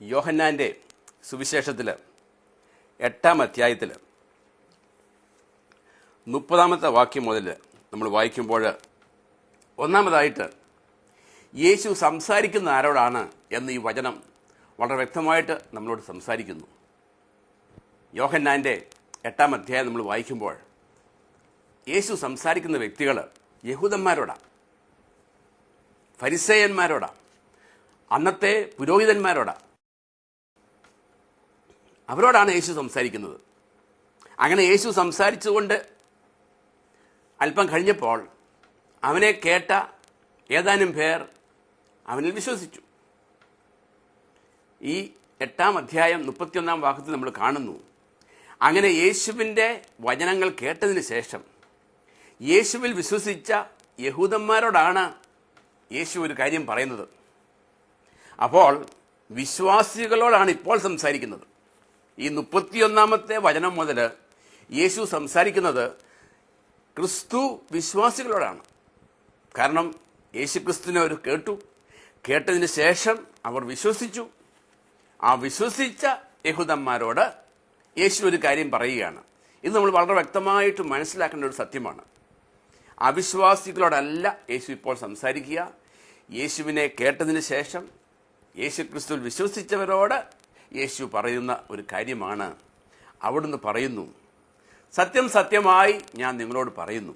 യോഹന്നാന്റെ സുവിശേഷത്തിൽ എട്ടാം അധ്യായത്തിൽ മുപ്പതാമത്തെ വാക്യം മുതൽ നമ്മൾ വായിക്കുമ്പോൾ ഒന്നാമതായിട്ട് യേശു സംസാരിക്കുന്ന ആരോടാണ് എന്ന് ഈ വചനം വളരെ വ്യക്തമായിട്ട് നമ്മളോട് സംസാരിക്കുന്നു. യോഹന്നാന്റെ എട്ടാം അധ്യായം നമ്മൾ വായിക്കുമ്പോൾ യേശു സംസാരിക്കുന്ന വ്യക്തികൾ യഹൂദന്മാരോടാണ് ഫരിസേയന്മാരോടാണ് അന്നത്തെ പുരോഹിതന്മാരോടാണ് അവരോടാണ് യേശു സംസാരിക്കുന്നത്. അങ്ങനെ യേശു സംസാരിച്ചുകൊണ്ട് അല്പം കഴിഞ്ഞപ്പോൾ അവനെ കേട്ട ഏതാനും പേർ അവനിൽ വിശ്വസിച്ചു. ഈ എട്ടാം അധ്യായം മുപ്പത്തിയൊന്നാം വാക്യത്തിൽ നമ്മൾ കാണുന്നു. അങ്ങനെ യേശുവിന്റെ വചനങ്ങൾ കേട്ടതിന് ശേഷം യേശുവിൽ വിശ്വസിച്ച യഹൂദന്മാരോടാണ് യേശു ഒരു കാര്യം പറയുന്നത്. അപ്പോൾ വിശ്വാസികളോടാണ് ഇപ്പോൾ സംസാരിക്കുന്നത്. ഈ മുപ്പത്തിയൊന്നാമത്തെ വചനം മുതൽ യേശു സംസാരിക്കുന്നത് ക്രിസ്തു വിശ്വാസികളോടാണ്. കാരണം യേശു ക്രിസ്തുവിനെ അവർ കേട്ടു. കേട്ടതിന് ശേഷം അവർ വിശ്വസിച്ചു. ആ വിശ്വസിച്ച യഹൂദന്മാരോട് യേശു ഒരു കാര്യം പറയുകയാണ്. ഇത് നമ്മൾ വളരെ വ്യക്തമായിട്ട് മനസ്സിലാക്കേണ്ട ഒരു സത്യമാണ്. അവിശ്വാസികളോടല്ല യേശു ഇപ്പോൾ സംസാരിക്കുക. യേശുവിനെ കേട്ടതിന് ശേഷം യേശു ക്രിസ്തുവിൽ വിശ്വസിച്ചവരോട് യേശു പറയുന്ന ഒരു കാര്യമാണ്. അവിടുന്ന് പറയുന്നു സത്യം സത്യമായി ഞാൻ നിങ്ങളോട് പറയുന്നു.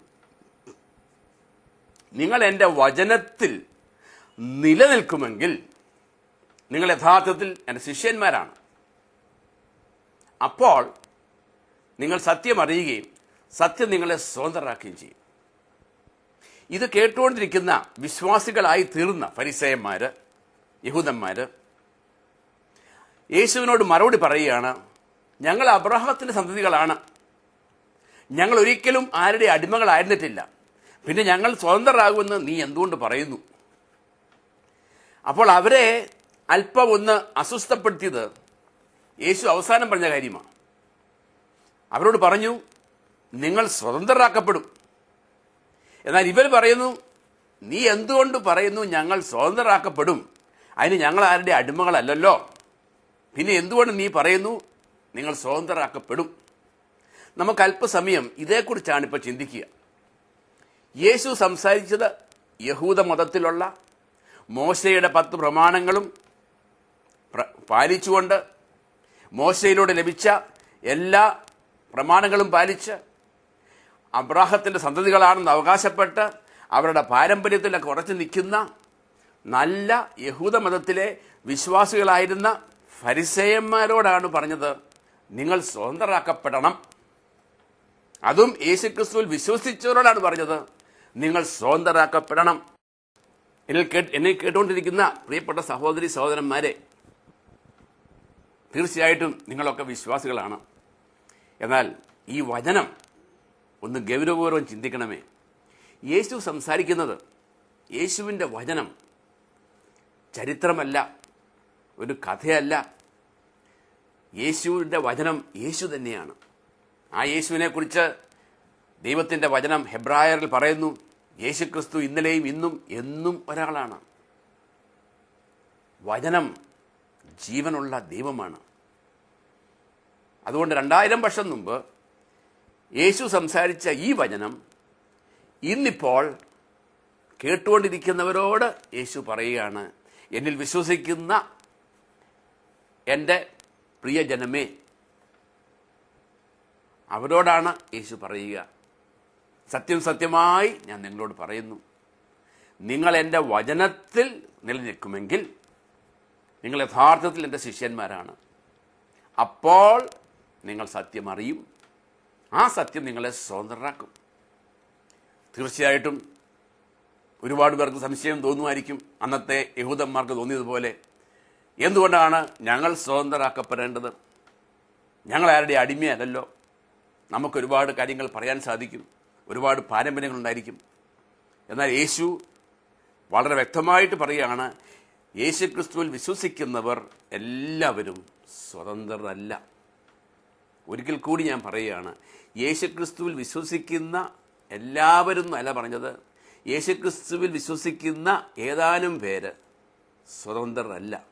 നിങ്ങൾ എന്റെ വചനത്തിൽ നിലനിൽക്കുമെങ്കിൽ നിങ്ങൾ യഥാർത്ഥത്തിൽ എന്റെ ശിഷ്യന്മാരാണ്. അപ്പോൾ നിങ്ങൾ സത്യം അറിയുകയും സത്യം നിങ്ങളെ സ്വതന്ത്രരാക്കുകയും ചെയ്യും. ഇത് കേട്ടുകൊണ്ടിരിക്കുന്ന വിശ്വാസികളായി തീർന്ന പരിസയന്മാർ യഹൂദന്മാര് യേശുവിനോട് മറുപടി പറയുകയാണ് ഞങ്ങൾ അബ്രഹാമത്തിന്റെ സന്തതികളാണ്. ഞങ്ങൾ ഒരിക്കലും ആരുടെ അടിമകളായിരുന്നിട്ടില്ല. പിന്നെ ഞങ്ങൾ സ്വതന്ത്രരാകുമെന്ന് നീ എന്തുകൊണ്ട് പറയുന്നു? അപ്പോൾ അവരെ അല്പം ഒന്ന് അസ്വസ്ഥപ്പെടുത്തിയത് യേശു അവസാനം പറഞ്ഞ കാര്യമാണ്. അവരോട് പറഞ്ഞു നിങ്ങൾ സ്വതന്ത്രരാക്കപ്പെടും. എന്നാൽ ഇവർ പറയുന്നു നീ എന്തുകൊണ്ട് പറയുന്നു ഞങ്ങൾ സ്വതന്ത്രരാക്കപ്പെടും? അതിന് ഞങ്ങൾ ആരുടെ അടിമകളല്ലല്ലോ. പിന്നെ എന്തുകൊണ്ട് നീ പറയുന്നു? നിങ്ങൾ സ്വതന്ത്രരാക്കപ്പെടും. നമുക്ക് അല്പസമയം ഇതേക്കുറിച്ചാണ് ഇപ്പോൾ ചിന്തിക്കുക. യേശു സംസാരിച്ചത് യഹൂദ മതത്തിലുള്ള മോശയുടെ പത്ത് പ്രമാണങ്ങളും പാലിച്ചുകൊണ്ട് മോശയിലൂടെ ലഭിച്ച എല്ലാ പ്രമാണങ്ങളും പാലിച്ച് അബ്രാഹത്തിന്റെ സന്തതികളാണെന്ന് അവകാശപ്പെട്ട് അവരുടെ പാരമ്പര്യത്തിലൊക്കെ ഉറച്ചു നിൽക്കുന്ന നല്ല യഹൂദ മതത്തിലെ വിശ്വാസികളായിരുന്ന ഫരിസേയന്മാരോടാണ് പറഞ്ഞത് നിങ്ങൾ സ്വതന്ത്രരാക്കപ്പെടണം. അതും യേശുക്രിസ്തുവിൽ വിശ്വസിച്ചവരോടാണ് പറഞ്ഞത് നിങ്ങൾ സ്വതന്ത്രരാക്കപ്പെടണം. എന്നിൽ കേട്ട് എന്നെ കേട്ടുകൊണ്ടിരിക്കുന്ന പ്രിയപ്പെട്ട സഹോദരി സഹോദരന്മാരെ തീർച്ചയായിട്ടും നിങ്ങളൊക്കെ വിശ്വാസികളാണ്. എന്നാൽ ഈ വചനം ഒന്ന് ഗൗരവപൂർവം ചിന്തിക്കണമേ. യേശു സംസാരിക്കുന്നത് യേശുവിന്റെ വചനം ചരിത്രമല്ല ഒരു കഥയല്ല. യേശുവിന്റെ വചനം യേശു തന്നെയാണ്. ആ യേശുവിനെ കുറിച്ച് ദൈവത്തിന്റെ വചനം ഹെബ്രായറിൽ പറയുന്നു യേശുക്രിസ്തു ഇന്നലെയും ഇന്നും എന്നും ഒരാളാണ്. വചനം ജീവനുള്ള ദൈവമാണ്. അതുകൊണ്ട് രണ്ടായിരം വർഷം മുമ്പ് യേശു സംസാരിച്ച ഈ വചനം ഇന്നിപ്പോൾ കേട്ടുകൊണ്ടിരിക്കുന്നവരോട് യേശു പറയുകയാണ് എന്നിൽ വിശ്വസിക്കുന്ന എന്റെ പ്രിയജനമേ അവരോടാണ് യേശു പറയുക. സത്യം സത്യമായി ഞാൻ നിങ്ങളോട് പറയുന്നു. നിങ്ങൾ എന്റെ വചനത്തിൽ നിലനിൽക്കുമെങ്കിൽ നിങ്ങൾ യഥാർത്ഥത്തിൽ എന്റെ ശിഷ്യന്മാരാണ്. അപ്പോൾ നിങ്ങൾ സത്യം അറിയും. ആ സത്യം നിങ്ങളെ സ്വതന്ത്രരാക്കും. തീർച്ചയായിട്ടും ഒരുപാട് പേർക്ക് സംശയം തോന്നുമായിരിക്കും. അന്നത്തെ യഹൂദന്മാർക്ക് തോന്നിയതുപോലെ എന്തുകൊണ്ടാണ് ഞങ്ങൾ സ്വതന്ത്രരാക്കപ്പെടേണ്ടത്? ഞങ്ങൾ ആരുടെ അടിമയല്ലല്ലോ? നമുക്ക് ഒരുപാട് കാര്യങ്ങൾ പറയാൻ സാധിക്കും. ഒരുപാട് പാരമ്പര്യങ്ങളുണ്ടായിരിക്കും. എന്നാൽ യേശു വളരെ വ്യക്തമായിട്ട് പറയുകയാണ് യേശു ക്രിസ്തുവിൽ വിശ്വസിക്കുന്നവർ എല്ലാവരും സ്വതന്ത്രരല്ല. ഒരിക്കൽ കൂടി ഞാൻ പറയുകയാണ് യേശുക്രിസ്തുവിൽ വിശ്വസിക്കുന്ന എല്ലാവരും അല്ല പറഞ്ഞത്. യേശുക്രിസ്തുവിൽ വിശ്വസിക്കുന്ന ഏതാനും പേര് സ്വതന്ത്രരല്ല.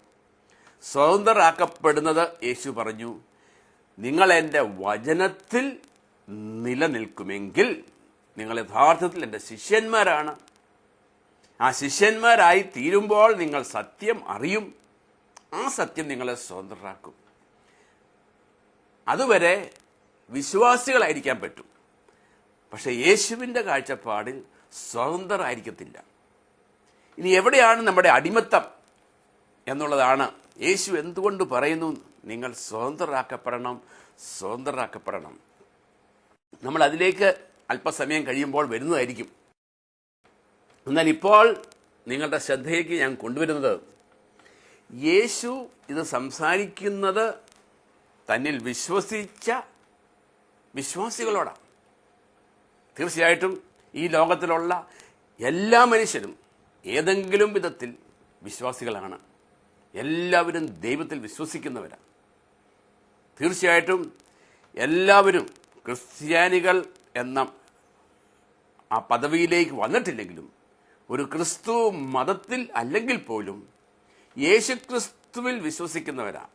സ്വതന്ത്രരാക്കപ്പെടുന്നത് യേശു പറഞ്ഞു നിങ്ങൾ എന്റെ വചനത്തിൽ നിലനിൽക്കുമെങ്കിൽ നിങ്ങൾ യഥാർത്ഥത്തിൽ എന്റെ ശിഷ്യന്മാരാണ്. ആ ശിഷ്യന്മാരായി തീരുമ്പോൾ നിങ്ങൾ സത്യം അറിയും. ആ സത്യം നിങ്ങളെ സ്വതന്ത്രരാക്കും. അതുവരെ വിശ്വാസികളായിരിക്കാൻ പറ്റും. പക്ഷെ യേശുവിന്റെ കാഴ്ചപ്പാടിൽ സ്വതന്ത്രരായിരിക്കത്തില്ല. ഇനി എവിടെയാണ് നമ്മുടെ അടിമത്തം എന്നുള്ളതാണ് യേശു എന്തുകൊണ്ട് പറയുന്നു? നിങ്ങൾ സ്വതന്ത്രരാക്കപ്പെടണം സ്വതന്ത്രരാക്കപ്പെടണം. നമ്മൾ അതിലേക്ക് അല്പസമയം കഴിയുമ്പോൾ വരുന്നതായിരിക്കും. എന്നാൽ ഇപ്പോൾ നിങ്ങളുടെ ശ്രദ്ധയ്ക്ക് ഞാൻ കൊണ്ടുവരുന്നത് യേശു ഇത് സംസാരിക്കുന്നത് തന്നിൽ വിശ്വസിച്ച വിശ്വാസികളോടാണ്. തീർച്ചയായിട്ടും ഈ ലോകത്തിലുള്ള എല്ലാ മനുഷ്യരും ഏതെങ്കിലും വിധത്തിൽ വിശ്വാസികളാണ്. എല്ലാവരും ദൈവത്തിൽ വിശ്വസിക്കുന്നവരാണ്. തീർച്ചയായിട്ടും എല്ലാവരും ക്രിസ്ത്യാനികൾ എന്ന ആ പദവിയിലേക്ക് വന്നിട്ടില്ലെങ്കിലും ഒരു ക്രിസ്തു മതത്തിൽ അല്ലെങ്കിൽ പോലും യേശുക്രിസ്തുവിൽ വിശ്വസിക്കുന്നവരാണ്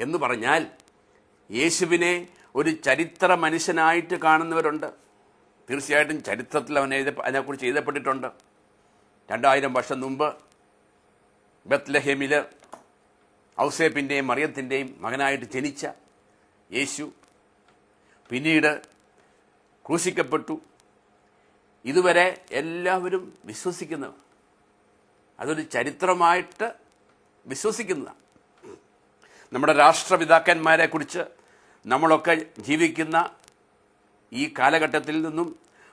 എന്ന് പറഞ്ഞാൽ യേശുവിനെ ഒരു ചരിത്ര മനുഷ്യനായിട്ട് കാണുന്നവരുണ്ട്. തീർച്ചയായിട്ടും ചരിത്രത്തിൽ അവൻ എഴുത അതിനെക്കുറിച്ച് എഴുതപ്പെട്ടിട്ടുണ്ട്. രണ്ടായിരം വർഷം മുമ്പ് ബത്ലഹേമിൽ ഔസേപ്പിന്റെയും മറിയത്തിന്റെയും മകനായിട്ട് ജനിച്ച യേശു പിന്നീട് ക്രൂശിക്കപ്പെട്ടു. ഇതുവരെ എല്ലാവരും വിശ്വസിക്കുന്നവർ അതൊരു ചരിത്രമായിട്ട് വിശ്വസിക്കുന്നതാണ് നമ്മുടെ രാഷ്ട്രപിതാക്കന്മാരെ കുറിച്ച് നമ്മളൊക്കെ ജീവിക്കുന്ന ഈ കാലഘട്ടത്തിൽ നിന്നും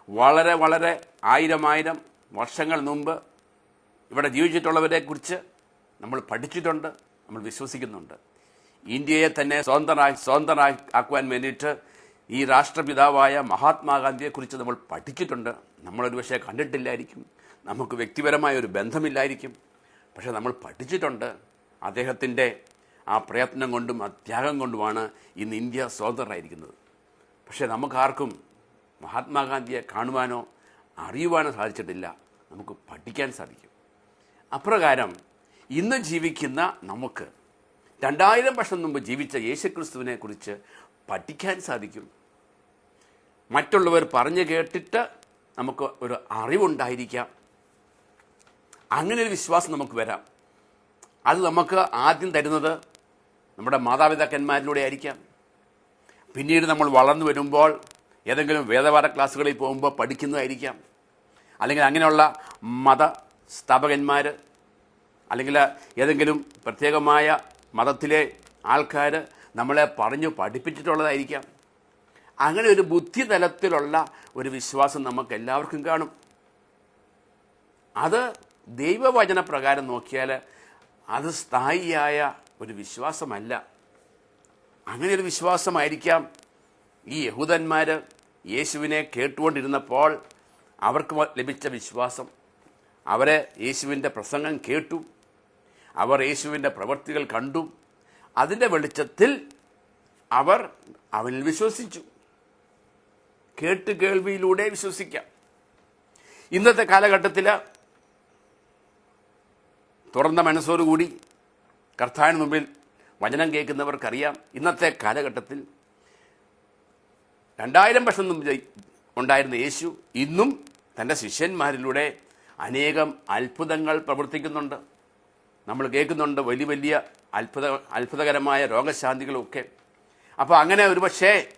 വളരെ വളരെ ആയിരം ആയിരം വർഷങ്ങൾ മുമ്പ് ഇവിടെ ജീവിച്ചിട്ടുള്ളവരെ കുറിച്ച് നമ്മൾ പഠിച്ചിട്ടുണ്ട്. നമ്മൾ വിശ്വസിക്കുന്നുണ്ട്. ഇന്ത്യയെ തന്നെ സ്വതന്ത്രമായി സ്വതന്ത്രമായി ആക്കുവാൻ വേണ്ടിയിട്ട് ഈ രാഷ്ട്രപിതാവായ മഹാത്മാഗാന്ധിയെക്കുറിച്ച് നമ്മൾ പഠിച്ചിട്ടുണ്ട്. നമ്മളൊരു പക്ഷേ കണ്ടിട്ടില്ലായിരിക്കും. നമുക്ക് വ്യക്തിപരമായ ഒരു ബന്ധമില്ലായിരിക്കും. പക്ഷെ നമ്മൾ പഠിച്ചിട്ടുണ്ട്. അദ്ദേഹത്തിന്റെ ആ പ്രയത്നം കൊണ്ടും ആ ത്യാഗം കൊണ്ടുമാണ് ഇന്ന് ഇന്ത്യ സ്വതന്ത്രമായിരിക്കുന്നത് പക്ഷേ നമുക്കാർക്കും മഹാത്മാഗാന്ധിയെ കാണുവാനോ അറിയുവാനോ സാധിച്ചിട്ടില്ല. നമുക്ക് പഠിക്കാൻ സാധിക്കും. അപ്രകാരം ഇന്ന് ജീവിക്കുന്ന നമുക്ക് രണ്ടായിരം വർഷം മുമ്പ് ജീവിച്ച യേശുക്രിസ്തുവിനെ കുറിച്ച് പഠിക്കാൻ സാധിക്കും. മറ്റുള്ളവർ പറഞ്ഞു കേട്ടിട്ട് നമുക്ക് ഒരു അറിവുണ്ടായിരിക്കാം. അങ്ങനെ ഒരു വിശ്വാസം നമുക്ക് വരാം. അത് നമുക്ക് ആദ്യം തരുന്നത് നമ്മുടെ മാതാപിതാക്കന്മാരിലൂടെ ആയിരിക്കാം. പിന്നീട് നമ്മൾ വളർന്നു വരുമ്പോൾ ഏതെങ്കിലും വേദപാഠ ക്ലാസ്സുകളിൽ പോകുമ്പോൾ പഠിക്കുന്നതായിരിക്കാം. അല്ലെങ്കിൽ അങ്ങനെയുള്ള മത സ്ഥാപകന്മാർ അല്ലെങ്കിൽ ഏതെങ്കിലും പ്രത്യേകമായ മതത്തിലെ ആൾക്കാർ നമ്മളെ പറഞ്ഞു പഠിപ്പിച്ചിട്ടുള്ളതായിരിക്കാം. അങ്ങനെ ഒരു ബുദ്ധി തലത്തിലുള്ള ഒരു വിശ്വാസം നമുക്ക് എല്ലാവർക്കും കാണും. അത് ദൈവവചന പ്രകാരം നോക്കിയാൽ അത് സ്ഥായിയായ ഒരു വിശ്വാസമല്ല. അങ്ങനെ ഒരു വിശ്വാസമായിരിക്കാം. ഈ യഹൂദന്മാർ യേശുവിനെ കേട്ടുകൊണ്ടിരുന്നപ്പോൾ അവർക്ക് ലഭിച്ച വിശ്വാസം. അവരെ യേശുവിന്റെ പ്രസംഗം കേട്ടു. അവർ യേശുവിന്റെ പ്രവൃത്തികൾ കണ്ടു. അതിന്റെ വെളിച്ചത്തിൽ അവർ അവനിൽ വിശ്വസിച്ചു. കേട്ട് കേൾവിയിലൂടെ വിശ്വസിക്കാം. ഇന്നത്തെ കാലഘട്ടത്തിൽ തുറന്ന മനസ്സോടുകൂടി കർത്താവിന് മുമ്പിൽ വചനം കേൾക്കുന്നവർക്കറിയാം. ഇന്നത്തെ കാലഘട്ടത്തിൽ രണ്ടായിരം വർഷം മുമ്പ് ഉണ്ടായിരുന്ന യേശു ഇന്നും തന്റെ ശിഷ്യന്മാരിലൂടെ അനേകം അത്ഭുതങ്ങൾ പ്രവർത്തിക്കുന്നുണ്ട്. നമ്മൾ കേൾക്കുന്നുണ്ട് വലിയ വലിയ അത്ഭുത അത്ഭുതകരമായ രോഗശാന്തികളൊക്കെ. അപ്പോൾ അങ്ങനെ ഒരു പക്ഷേ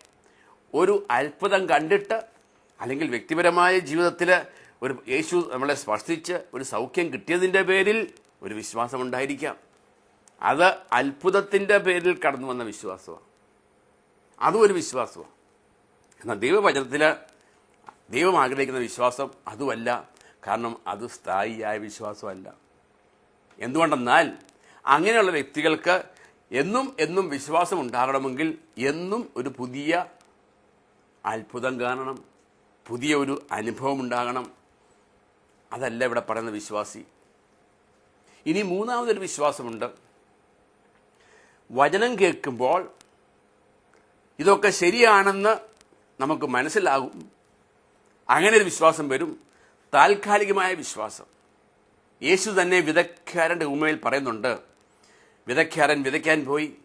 ഒരു അത്ഭുതം കണ്ടിട്ട് അല്ലെങ്കിൽ വ്യക്തിപരമായ ജീവിതത്തിൽ ഒരു യേശു നമ്മളെ സ്പർശിച്ച് ഒരു സൗഖ്യം കിട്ടിയതിന്റെ പേരിൽ ഒരു വിശ്വാസം ഉണ്ടായിരിക്കാം. അത് അത്ഭുതത്തിന്റെ പേരിൽ കടന്നു വന്ന വിശ്വാസമാണ് അതും ഒരു വിശ്വാസമാണ് എന്നാൽ ദൈവവചനത്തിൽ ദൈവം ആഗ്രഹിക്കുന്ന വിശ്വാസം അതുമല്ല. കാരണം അത് സ്ഥായിയായ വിശ്വാസമല്ല. എന്തുകൊണ്ടെന്നാൽ അങ്ങനെയുള്ള വ്യക്തികൾക്ക് എന്നും എന്നും വിശ്വാസം ഉണ്ടാകണമെങ്കിൽ എന്നും ഒരു പുതിയ അത്ഭുതം കാണണം പുതിയ ഒരു അനുഭവം ഉണ്ടാകണം. അതല്ല ഇവിടെ പറയുന്ന വിശ്വാസി. ഇനി മൂന്നാമതൊരു വിശ്വാസമുണ്ട്. വചനം കേൾക്കുമ്പോൾ ഇതൊക്കെ ശരിയാണെന്ന് നമുക്ക് മനസ്സിലാകും. അങ്ങനെ ഒരു വിശ്വാസം വരും. താൽക്കാലികമായ വിശ്വാസം. യേശു തന്നെ വിദഗ്ധാരന്റെ ഉമ്മയിൽ പറയുന്നുണ്ട് വിദഗ്ധാരൻ വിതയ്ക്കാൻ പോയി.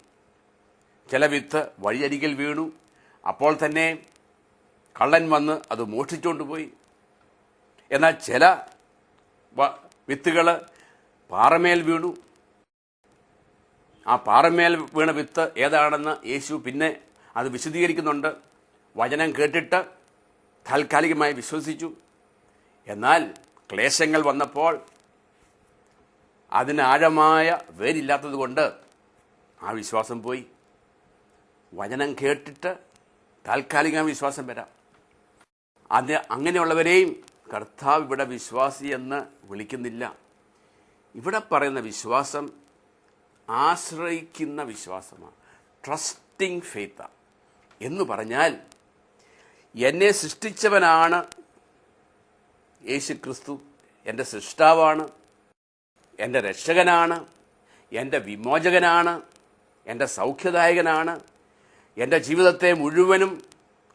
ചില വിത്ത് വഴിയരികിൽ വീണു. അപ്പോൾ തന്നെ കള്ളൻ വന്ന് അത് മോഷ്ടിച്ചുകൊണ്ട് പോയി. എന്നാൽ ചില വിത്തുകൾ പാറമേൽ വീണു. ആ പാറമേൽ വീണ വിത്ത് ഏതാണെന്ന് യേശു പിന്നെ അത് വിശദീകരിക്കുന്നുണ്ട്. വചനം കേട്ടിട്ട് താൽക്കാലികമായി വിശ്വസിച്ചു. എന്നാൽ ക്ലേശങ്ങൾ വന്നപ്പോൾ അതിന് ആഴമായ വേരില്ലാത്തത് കൊണ്ട് ആ വിശ്വാസം പോയി. വചനം കേട്ടിട്ട് താൽക്കാലിക വിശ്വാസം വരാം. അത് അങ്ങനെയുള്ളവരെയും കർത്താവ് ഇവിടെ വിശ്വാസി എന്ന് വിളിക്കുന്നില്ല. ഇവിടെ പറയുന്ന വിശ്വാസം ആശ്രയിക്കുന്ന വിശ്വാസമാണ്. ട്രസ്റ്റിംഗ് ഫെയ്ത്ത എന്ന് പറഞ്ഞാൽ എന്നെ സൃഷ്ടിച്ചവനാണ് യേശു ക്രിസ്തു എന്റെ സൃഷ്ടാവാണ്. എന്റെ രക്ഷകനാണ് എന്റെ വിമോചകനാണ് എന്റെ സൗഖ്യദായകനാണ്. എന്റെ ജീവിതത്തെ മുഴുവനും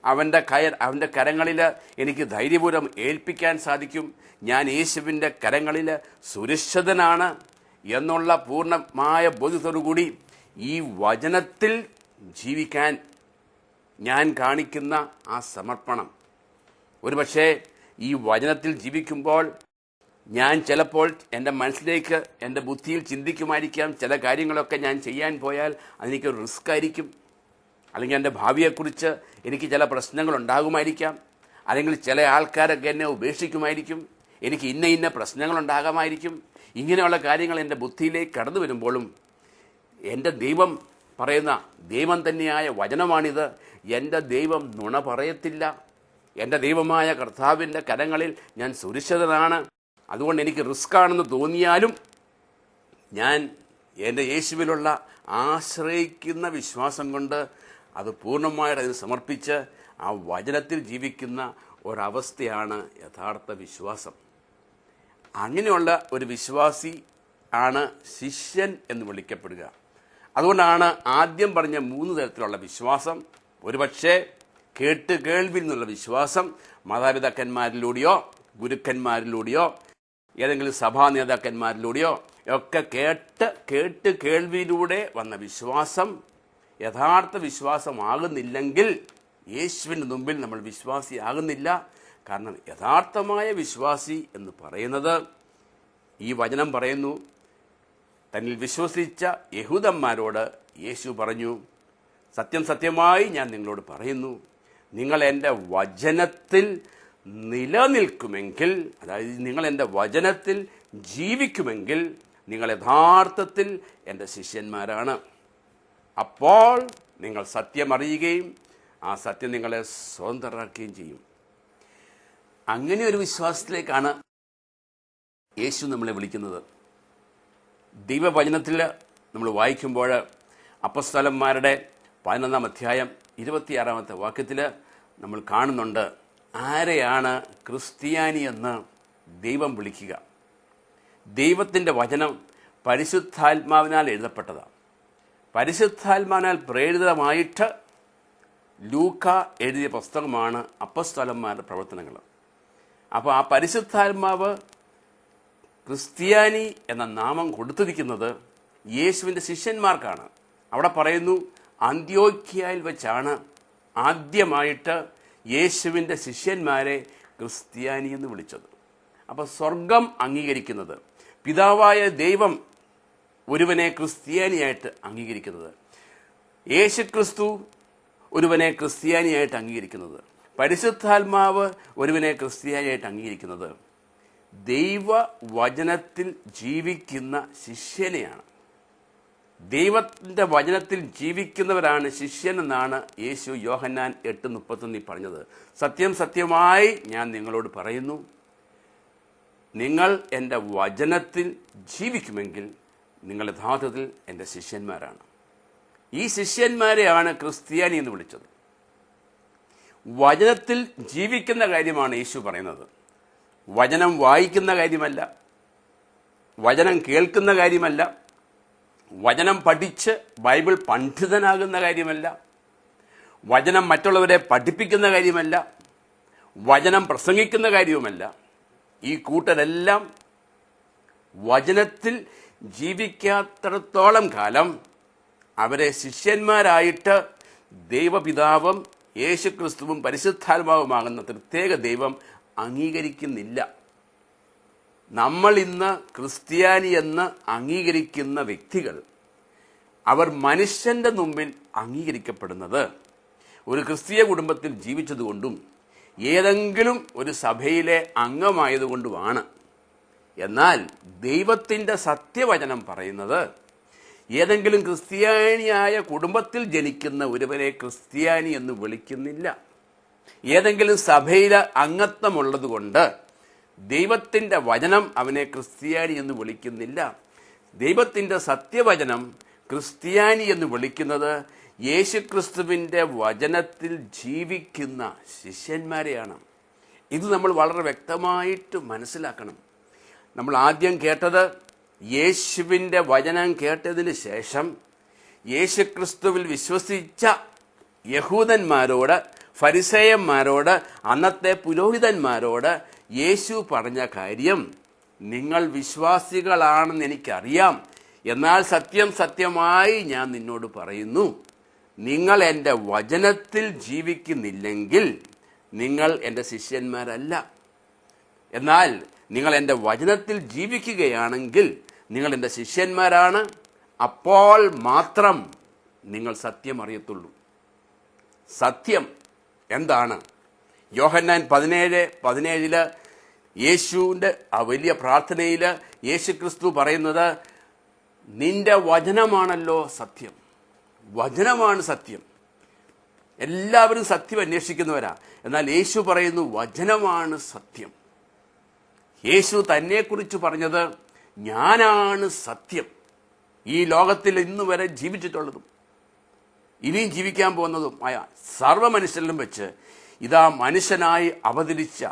അവന്റെ കയർ അവന്റെ കരങ്ങളിൽ എനിക്ക് ധൈര്യപൂർവം ഏൽപ്പിക്കാൻ സാധിക്കും. ഞാൻ യേശുവിന്റെ കരങ്ങളിൽ സുരക്ഷിതനാണ് എന്നുള്ള പൂർണമായ ബോധ്യത്തോടുകൂടി ഈ വചനത്തിൽ ജീവിക്കാൻ ഞാൻ കാണിക്കുന്ന ആ സമർപ്പണം. ഒരുപക്ഷേ ഈ വചനത്തിൽ ജീവിക്കുമ്പോൾ ഞാൻ ചിലപ്പോൾ എന്റെ മനസ്സിലേക്ക് എന്റെ ബുദ്ധിയിൽ ചിന്തിക്കുമായിരിക്കാം. ചില കാര്യങ്ങളൊക്കെ ഞാൻ ചെയ്യാൻ പോയാൽ അതെനിക്ക് റിസ്ക് ആയിരിക്കും. അല്ലെങ്കിൽ എന്റെ ഭാവിയെക്കുറിച്ച് എനിക്ക് ചില പ്രശ്നങ്ങൾ ഉണ്ടാകുമായിരിക്കാം. അല്ലെങ്കിൽ ചില ആൾക്കാരൊക്കെ എന്നെ ഉപേക്ഷിക്കുമായിരിക്കും. എനിക്ക് ഇന്ന ഇന്ന പ്രശ്നങ്ങൾ ഉണ്ടാകാമായിരിക്കും. ഇങ്ങനെയുള്ള കാര്യങ്ങൾ എന്റെ ബുദ്ധിയിലേക്ക് കടന്നു വരുമ്പോഴും എന്റെ ദൈവം പറയുന്ന ദൈവം തന്നെയായ വചനമാണിത്. എന്റെ ദൈവം നുണ പറയത്തില്ല. എന്റെ ദൈവമായ കർത്താവിന്റെ കരങ്ങളിൽ ഞാൻ സുരക്ഷിതനാണ്. അതുകൊണ്ട് എനിക്ക് റിസ്ക് ആണെന്ന് തോന്നിയാലും ഞാൻ എന്റെ യേശുവിലുള്ള ആശ്രയിക്കുന്ന വിശ്വാസം കൊണ്ട് അത് പൂർണമായിട്ട് അതിന് സമർപ്പിച്ച് ആ വചനത്തിൽ ജീവിക്കുന്ന ഒരവസ്ഥയാണ് യഥാർത്ഥ വിശ്വാസം. അങ്ങനെയുള്ള ഒരു വിശ്വാസി ആണ് ശിഷ്യൻ എന്ന് വിളിക്കപ്പെടുക. അതുകൊണ്ടാണ് ആദ്യം പറഞ്ഞ മൂന്ന് തരത്തിലുള്ള വിശ്വാസം. ഒരുപക്ഷെ കേട്ട് കേൾവിൽ നിന്നുള്ള വിശ്വാസം മാതാപിതാക്കന്മാരിലൂടെയോ ഗുരുക്കന്മാരിലൂടെയോ ഏതെങ്കിലും സഭാ നേതാക്കന്മാരിലൂടെയോ ഒക്കെ കേട്ട് കേട്ട് കേൾവിയിലൂടെ വന്ന വിശ്വാസം യഥാർത്ഥ വിശ്വാസമാകുന്നില്ലെങ്കിൽ യേശുവിന്റെ മുമ്പിൽ നമ്മൾ വിശ്വാസിയാകുന്നില്ല. കാരണം യഥാർത്ഥമായ വിശ്വാസി എന്ന് പറയുന്നത് ഈ വചനം പറയുന്നു. തന്നിൽ വിശ്വസിച്ച യഹൂദന്മാരോട് യേശു പറഞ്ഞു സത്യം സത്യമായി ഞാൻ നിങ്ങളോട് പറയുന്നു. നിങ്ങൾ എന്റെ വചനത്തിൽ നിലനിൽക്കുമെങ്കിൽ അതായത് നിങ്ങൾ എന്റെ വചനത്തിൽ ജീവിക്കുമെങ്കിൽ നിങ്ങൾ യഥാർത്ഥത്തിൽ എന്റെ ശിഷ്യന്മാരാണ്. അപ്പോൾ നിങ്ങൾ സത്യം അറിയുകയും ആ സത്യം നിങ്ങളെ സ്വതന്ത്രരാക്കുകയും ചെയ്യും. അങ്ങനെ ഒരു വിശ്വാസത്തിലേക്കാണ് യേശു നമ്മളെ വിളിക്കുന്നത്. ദൈവവചനത്തിൽ നമ്മൾ വായിക്കുമ്പോൾ അപ്പസ്ഥലന്മാരുടെ പതിനൊന്നാം അധ്യായം ഇരുപത്തിയാറാമത്തെ വാക്യത്തിൽ നമ്മൾ കാണുന്നുണ്ട്. ആരെയാണ് ക്രിസ്ത്യാനി എന്ന് ദൈവം വിളിക്കുക. ദൈവത്തിന്റെ വചനം പരിശുദ്ധാത്മാവിനാൽ എഴുതപ്പെട്ടതാണ്. പരിശുദ്ധാത്മാവിനാൽ പ്രേരിതമായിട്ട് ലൂക്ക എഴുതിയ പുസ്തകമാണ് അപ്പസ്തലന്മാരുടെ പ്രവർത്തനങ്ങൾ. അപ്പോൾ ആ പരിശുദ്ധാത്മാവ് ക്രിസ്ത്യാനി എന്ന നാമം കൊടുത്തിരിക്കുന്നത് യേശുവിന്റെ ശിഷ്യന്മാർക്കാണ്. അവിടെ പറയുന്നു അന്ത്യോക്യയിൽ വെച്ചാണ് ആദ്യമായിട്ട് യേശുവിന്റെ ശിഷ്യന്മാരെ ക്രിസ്ത്യാനി എന്ന് വിളിച്ചത്. അപ്പോൾ സ്വർഗം അംഗീകരിക്കുന്നത് പിതാവായ ദൈവം ഒരുവനെ ക്രിസ്ത്യാനിയായിട്ട് അംഗീകരിക്കുന്നത് യേശു ക്രിസ്തു ഒരുവനെ ക്രിസ്ത്യാനിയായിട്ട് അംഗീകരിക്കുന്നത് പരിശുദ്ധാത്മാവ് ഒരുവനെ ക്രിസ്ത്യാനിയായിട്ട് അംഗീകരിക്കുന്നത് ദൈവവചനത്തിൽ ജീവിക്കുന്ന ശിഷ്യനെയാണ്. ദൈവത്തിന്റെ വചനത്തിൽ ജീവിക്കുന്നവരാണ് ശിഷ്യൻ എന്നാണ് യേശു യോഹന്നാൻ എട്ട് മുപ്പത്തൊന്നിൽ പറഞ്ഞത്. സത്യം സത്യമായി ഞാൻ നിങ്ങളോട് പറയുന്നു. നിങ്ങൾ എന്റെ വചനത്തിൽ ജീവിക്കുമെങ്കിൽ നിങ്ങൾ യഥാർത്ഥത്തിൽ എന്റെ ശിഷ്യന്മാരാണ്. ഈ ശിഷ്യന്മാരെയാണ് ക്രിസ്ത്യാനി എന്ന് വിളിച്ചത്. വചനത്തിൽ ജീവിക്കുന്ന കാര്യമാണ് യേശു പറയുന്നത്. വചനം വായിക്കുന്ന കാര്യമല്ല. വചനം കേൾക്കുന്ന കാര്യമല്ല. വചനം പഠിച്ച് ബൈബിൾ പണ്ഡിതനാകുന്ന കാര്യമല്ല. വചനം മറ്റുള്ളവരെ പഠിപ്പിക്കുന്ന കാര്യമല്ല. വചനം പ്രസംഗിക്കുന്ന കാര്യവുമല്ല. ഈ കൂട്ടരെല്ലാം വചനത്തിൽ ജീവിക്കാത്തിടത്തോളം കാലം അവരെ ശിഷ്യന്മാരായിട്ട് ദൈവപിതാവും യേശുക്രിസ്തുവും പരിശുദ്ധാത്മാവുമാകുന്ന പ്രത്യേക ദൈവം അംഗീകരിക്കുന്നില്ല. നമ്മൾ ഇന്ന് ക്രിസ്ത്യാനി എന്ന് അംഗീകരിക്കുന്ന വ്യക്തികൾ അവർ മനുഷ്യന്റെ മുമ്പിൽ അംഗീകരിക്കപ്പെടുന്നത് ഒരു ക്രിസ്തീയ കുടുംബത്തിൽ ജീവിച്ചതുകൊണ്ടും ഏതെങ്കിലും ഒരു സഭയിലെ അംഗമായതുകൊണ്ടുമാണ്. എന്നാൽ ദൈവത്തിന്റെ സത്യവചനം പറയുന്നത് ഏതെങ്കിലും ക്രിസ്ത്യാനിയായ കുടുംബത്തിൽ ജനിക്കുന്ന ഒരുവരെ ക്രിസ്ത്യാനി എന്ന് വിളിക്കുന്നില്ല. ഏതെങ്കിലും സഭയിലെ അംഗത്വമുള്ളതുകൊണ്ട് ദൈവത്തിന്റെ വചനം അവനെ ക്രിസ്ത്യാനി എന്ന് വിളിക്കുന്നില്ല. ദൈവത്തിന്റെ സത്യവചനം ക്രിസ്ത്യാനി എന്ന് വിളിക്കുന്നത് യേശുക്രിസ്തുവിന്റെ വചനത്തിൽ ജീവിക്കുന്ന ശിഷ്യന്മാരെയാണ്. ഇത് നമ്മൾ വളരെ വ്യക്തമായിട്ട് മനസ്സിലാക്കണം. നമ്മൾ ആദ്യം കേട്ടത് യേശുവിന്റെ വചനം കേട്ടതിന് ശേഷം യേശുക്രിസ്തുവിൽ വിശ്വസിച്ച യഹൂദന്മാരോട് ഫരിസേയന്മാരോട് അന്നത്തെ പുരോഹിതന്മാരോട് യേശു പറഞ്ഞ കാര്യം നിങ്ങൾ വിശ്വാസികളാണെന്ന് എനിക്കറിയാം. എന്നാൽ സത്യം സത്യമായി ഞാൻ നിന്നോട് പറയുന്നു. നിങ്ങൾ എന്റെ വചനത്തിൽ ജീവിക്കുന്നില്ലെങ്കിൽ നിങ്ങൾ എന്റെ ശിഷ്യന്മാരല്ല. എന്നാൽ നിങ്ങൾ എന്റെ വചനത്തിൽ ജീവിക്കുകയാണെങ്കിൽ നിങ്ങൾ എന്റെ ശിഷ്യന്മാരാണ്. അപ്പോൾ മാത്രം നിങ്ങൾ സത്യം അറിയത്തുള്ളൂ. സത്യം എന്താണ്? യോഹന്നാൻ പതിനേഴ് പതിനേഴിൽ യേശുവിന്റെ ആ വലിയ പ്രാർത്ഥനയിൽ യേശു ക്രിസ്തു പറയുന്നത് നിന്റെ വചനമാണല്ലോ സത്യം. വചനമാണ് സത്യം. എല്ലാവരും സത്യം അന്വേഷിക്കുന്നവരാ. എന്നാൽ യേശു പറയുന്നു വചനമാണ് സത്യം. യേശു തന്നെക്കുറിച്ച് പറഞ്ഞത് ഞാനാണ് സത്യം. ഈ ലോകത്തിൽ ഇന്ന് വരെ ജീവിച്ചിട്ടുള്ളതും ഇനിയും ജീവിക്കാൻ പോകുന്നതും ആയ സർവ മനുഷ്യരിലും വെച്ച് ഇതാ മനുഷ്യനായി അവതരിച്ച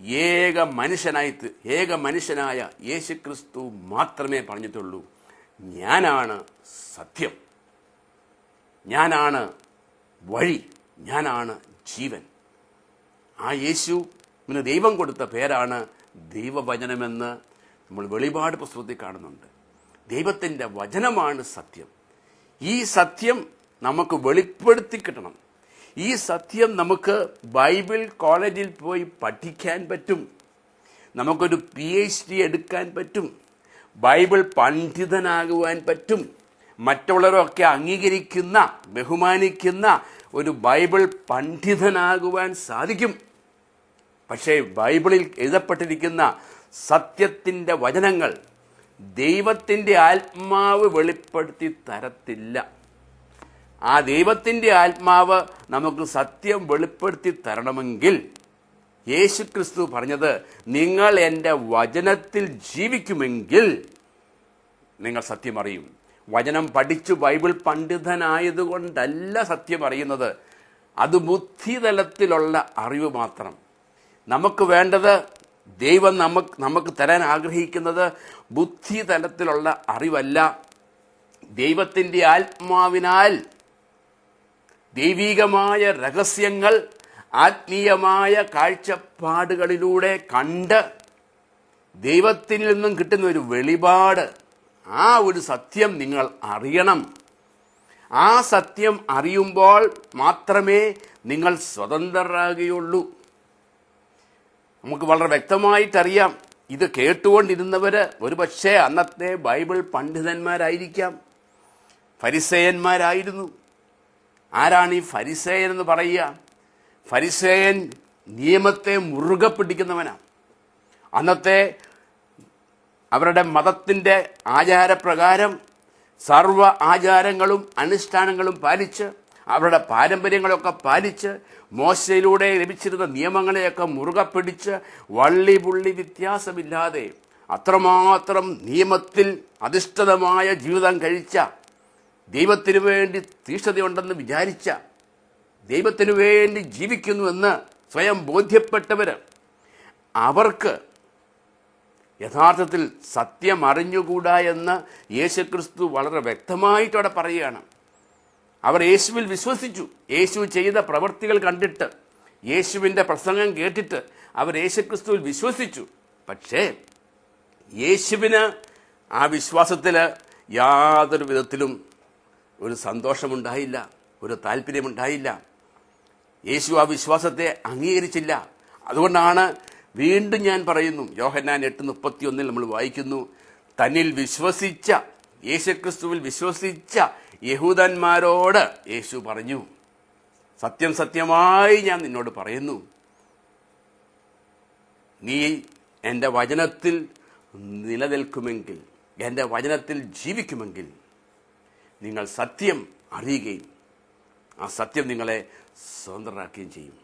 ഏക മനുഷ്യനായി ഏക മനുഷ്യനായ യേശു ക്രിസ്തു മാത്രമേ പറഞ്ഞിട്ടുള്ളൂ. ഞാനാണ് സത്യം. ഞാനാണ് വഴി. ഞാനാണ് ജീവൻ. ആ യേശു യേശുവിന് ദൈവം കൊടുത്ത പേരാണ് ദൈവവചനമെന്ന് നമ്മൾ വെളിപാട് പുസ്തകത്തിൽ കാണുന്നുണ്ട്. ദൈവത്തിന്റെ വചനമാണ് സത്യം. ഈ സത്യം നമുക്ക് വെളിപ്പെടുത്തി കിട്ടണം. ഈ സത്യം നമുക്ക് ബൈബിൾ കോളേജിൽ പോയി പഠിക്കാൻ പറ്റും. നമുക്കൊരു പി എച്ച് ഡി എടുക്കാൻ പറ്റും. ബൈബിൾ പണ്ഡിതനാകുവാൻ പറ്റും. മറ്റുള്ളവരൊക്കെ അംഗീകരിക്കുന്ന ബഹുമാനിക്കുന്ന ഒരു ബൈബിൾ പണ്ഡിതനാകുവാൻ സാധിക്കും. പക്ഷേ ബൈബിളിൽ എഴുതപ്പെട്ടിരിക്കുന്ന സത്യത്തിന്റെ വചനങ്ങൾ ദൈവത്തിന്റെ ആത്മാവ് വെളിപ്പെടുത്തി തരത്തില്ല. ആ ദൈവത്തിന്റെ ആത്മാവ് നമുക്ക് സത്യം വെളിപ്പെടുത്തി തരണമെങ്കിൽ യേശു ക്രിസ്തു പറഞ്ഞത് നിങ്ങൾ എന്റെ വചനത്തിൽ ജീവിക്കുമെങ്കിൽ നിങ്ങൾ സത്യമറിയും വചനം പഠിച്ചു ബൈബിൾ പണ്ഡിതനായതുകൊണ്ടല്ല സത്യം അറിയുന്നത്. അത് ബുദ്ധിതലത്തിലുള്ള അറിവ് മാത്രം. നമുക്ക് വേണ്ടത് ദൈവം നമുക്ക് നമുക്ക് തരാൻ ആഗ്രഹിക്കുന്നത് ബുദ്ധിതലത്തിലുള്ള അറിവല്ല. ദൈവത്തിന്റെ ആത്മാവിനാൽ ദൈവികമായ രഹസ്യങ്ങൾ ആത്മീയമായ കാഴ്ചപ്പാടുകളിലൂടെ കണ്ട് ദൈവത്തിൽ നിന്നും കിട്ടുന്ന ഒരു വെളിപാട് ആ ഒരു സത്യം നിങ്ങൾ അറിയണം. ആ സത്യം അറിയുമ്പോൾ മാത്രമേ നിങ്ങൾ സ്വതന്ത്രരാകുകയുള്ളൂ. നമുക്ക് വളരെ വ്യക്തമായിട്ടറിയാം ഇത് കേട്ടുകൊണ്ടിരുന്നവര് ഒരുപക്ഷെ അന്നത്തെ ബൈബിൾ പണ്ഡിതന്മാരായിരിക്കാം ഫരിസേയന്മാരായിരുന്നു. ആരാണ് ഈ ഫരിസേയൻ എന്ന് പറയുക? ഫരിസേയൻ നിയമത്തെ മുറുകെ പിടിക്കുന്നവനാണ് അന്നത്തെ അവരുടെ മതത്തിന്റെ ആചാരപ്രകാരം സർവ ആചാരങ്ങളും അനുഷ്ഠാനങ്ങളും പാലിച്ച് അവരുടെ പാരമ്പര്യങ്ങളൊക്കെ പാലിച്ച് മോശയിലൂടെ ലഭിച്ചിരുന്ന നിയമങ്ങളെയൊക്കെ മുറുകെ പിടിച്ച് വള്ളി പുള്ളി വ്യത്യാസമില്ലാതെ അത്രമാത്രം നിയമത്തിൽ അധിഷ്ഠിതമായ ജീവിതം കഴിച്ച ദൈവത്തിനു വേണ്ടി തീഷ്ണതയുണ്ടെന്ന് വിചാരിച്ച ദൈവത്തിനു വേണ്ടി ജീവിക്കുന്നുവെന്ന് സ്വയം ബോധ്യപ്പെട്ടവർ അവർക്ക് യഥാർത്ഥത്തിൽ സത്യം അറിഞ്ഞുകൂടാ എന്ന് യേശുക്രിസ്തു വളരെ വ്യക്തമായിട്ടവിടെ പറയുകയാണ്. അവർ യേശുവിൽ വിശ്വസിച്ചു. യേശു ചെയ്ത പ്രവൃത്തികൾ കണ്ടിട്ട് യേശുവിന്റെ പ്രസംഗം കേട്ടിട്ട് അവർ യേശുക്രിസ്തുവിൽ വിശ്വസിച്ചു. പക്ഷേ യേശുവിന് ആ വിശ്വാസത്തിൽ യാതൊരു വിധത്തിലും ഒരു സന്തോഷമുണ്ടായില്ല ഒരു താല്പര്യമുണ്ടായില്ല. യേശു ആ വിശ്വാസത്തെ അംഗീകരിച്ചില്ല. അതുകൊണ്ടാണ് വീണ്ടും ഞാൻ പറയുന്നു യോഹന്നാൻ എട്ട് മുപ്പത്തിയൊന്നിൽ നമ്മൾ വായിക്കുന്നു തന്നിൽ വിശ്വസിച്ച യേശുക്രിസ്തുവിൽ വിശ്വസിച്ച യഹൂദന്മാരോട് യേശു പറഞ്ഞു. സത്യം സത്യമായി ഞാൻ നിന്നോട് പറയുന്നു നീ എന്റെ വചനത്തിൽ നിലനിൽക്കുമെങ്കിൽ എന്റെ വചനത്തിൽ ജീവിക്കുമെങ്കിൽ നിങ്ങൾ സത്യം അറിയുകയും ആ സത്യം നിങ്ങളെ സ്വതന്ത്രരാക്കുകയും ചെയ്യും.